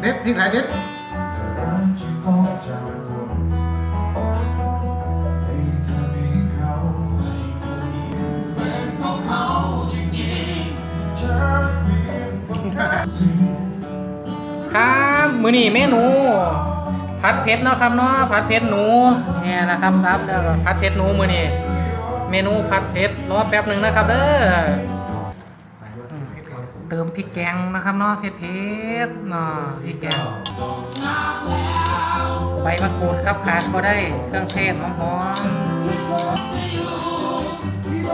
เด็ดพริกไทยเด็ดครับมือนี่เมนูผัดเผ็ดเนาะครับเนาะผัดเผ็ดหนูเนี่ยนะครับซับแล้วก็ผัดเผ็ดหนูมือนี่เมนูผัดเผ็ดรอแป๊บหนึ่งนะครับเด้อ เติมพริกแกงนะครับเนาะเผ็ดเผ็ดๆเนาะพริกแกงใบมะกรูดครับขาดก็ได้เครื่องเทศหอม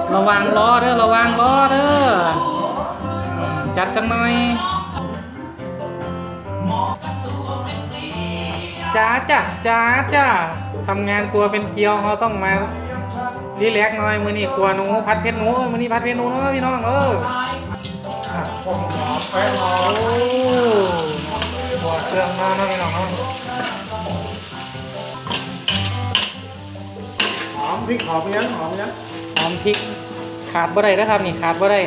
ๆระวังล้อเด้อระวังล้อเด้อจัดจังหน่อยจ้าจ้ะจ้าจ้าทำงานตัวเป็นเกลียวเขาต้องมารีแลกหน่อยมือนี่ครัวหนูพัดเพชรหนูมือนี่พัดเพชรหนูเนาะพี่น้องเออ หอะโอ้หัวเครื่องหน้าเนาะพี่น้องเนาะหอมพริกหอมยังหอมยังหอมพริกขาดบ่ได้นะครับนี่ขาดบ่ได้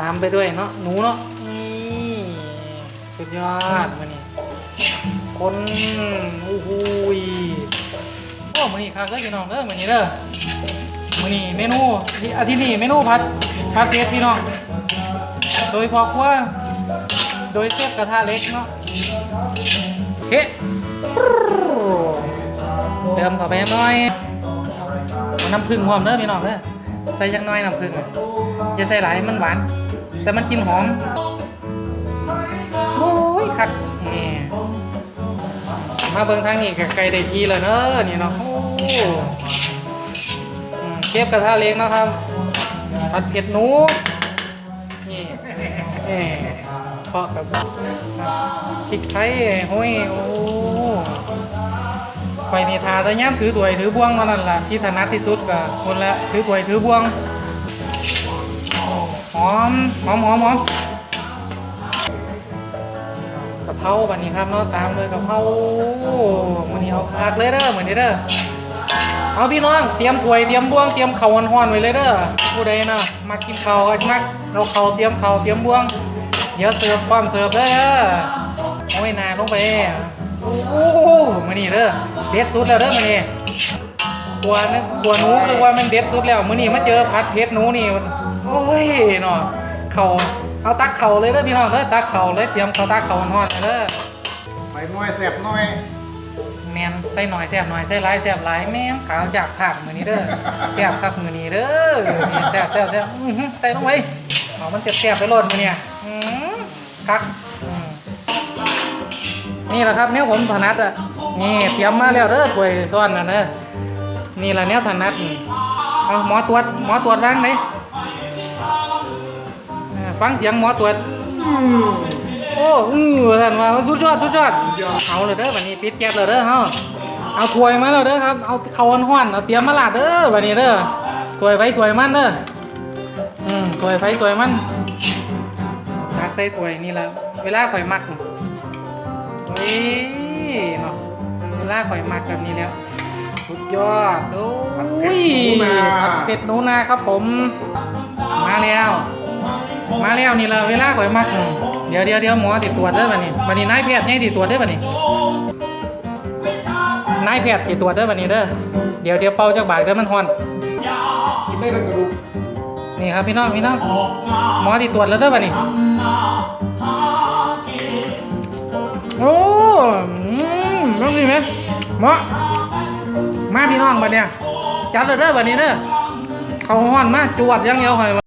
ตามไปด้วยเนาะหนูเนาะนี่สุดยอดมือนี่คนโอ้โหยโอ้มือนี่คักเด้อพี่น้องเด้อมือนี่เด้อมื้อนี้เมนูที่อาทิตย์นี้เมนูผัดผัดเผ็ดพี่น้อง โดยพอครัวโดยเชฟกระทะเล็กเนาะเฮ้เติมเข้าไปน่อยน้ำผึ้งหอมเด้อพี่น้องเด้อใส่จักหน่อยน้ำผึ้งอะอย่าใส่หลายมันหวาน แต่มันกินหอมโอ้ยคักมาเบิ่งทางนี้ก็ไกลได้ทีแล้วเนอะนี่เนาะเชฟกระทะเล็กนะครับผัดเผ็ดหนู นี่เพาะกับพริกไทยห้อยโอ้ไฟนี่ทาต่ย่ำถือถ้วยถือบ่วงเท่านั้นล่ะที่ถนัดที่สุดก็คนละถือถ้วยถือบ่วงหอมหอมหอมหอมกะเพราบันนี้ครับเนาะตามเลยกะเพรามันนี้เอาคักเลยเด้อเหมือนเด้อ เอาพี่น้องเตรียมถ้วยเตรียมบ่วงเตรียมเข่าห้อนๆไว้เลยเด้อผู้ใดนะมากินข้าวก็มักเราเข่าเตรียมเข่าเตรียมบ่วง เดี๋ยวเสิร์ฟพร้อมเสิร์ฟเลยเด้อโอ้ยนาลงไปโอ้โหมานี่เด้อเด็ดสุดแล้วเด้อมานี่ตัวนึกตัวหนูคือว่ามันเด็ดสุดแล้วมื้อนี้มาเจอผัดเผ็ดหนูนี่โอ้ยเนาะเข่าเอาตักเข่าเลยเด้อพี่น้องเด้อตักเข่าเลยเตรียมเข่าตักเข่าห้อนๆเด้อใส่น้อยแสบน้อย แมนใส่หน่อยแซ่บหน่อยใส่หลายแซ่บหลายแม่งขาวจากผักมือนี้เด้อแซ่บคักมือนี้เด้อนี่แซ่บแซ่บแซ่บอื้อหือใส่ลงไปเอามันเจ็บแซ่บไปโลดมือเนี่ยอืมคักอืมนี่แหละครับเนี่ยผมถนัดอะนี่เตรียมมาแล้วเด้อถ้วยซ้อนน่ะเด้อนี่แหละเนี่ยถนัดนี่เอาหมอตรวจหมอตรวจวางไหนอ่าฟังเสียงหมอตรวจ โอ้อือท่านว่าสุดยอดสุดยอดเอาเลยเด้อวันนี้ปิดแก๊สเลยเด้อเฮาเอาถ้วยมาแล้วเด้อครับเอาเข้าวห้อนๆเอาเตรียมมาลาดเด้อวันนี้เด้อถ้วยไฟถ้วยมันเด้ออืมถ้วยไฟถ้วยมันตักใส่ถ้วยนี่ละเวลาข่อยมักโอ้ยเนาะเวลาข่อยมักแบบนี้แล้วสุดยอดโอ้ยผัดเผ็ดหนูนาครับผม มาแล้ว มาแล้วนี่ละเวลาข่อยมัก เดี๋ยวเดี๋ยวเดี๋ยวหมอติดตรวจเด้อบัดนี้บัดนี้นายแพทย์ยังติดตรวจเด้อบัดนี้นายแพทย์ติดตรวจเด้อบัดนี้เด้อเดี๋ยวเดี๋ยวเป่าจากบาดเด้อมันฮ้อนกินได้ทั้งกระดูกนี่ครับพี่น้องพี่น้องหมอติดตรวจแล้วเด้อบัดนี้โอ้อืมต้องสิไหมหมอมาพี่น้องบัดเนี้ยจัดเลยเด้อบัดนี้เด้อเขาฮ้อนมาจวดอยังเดียวข่อย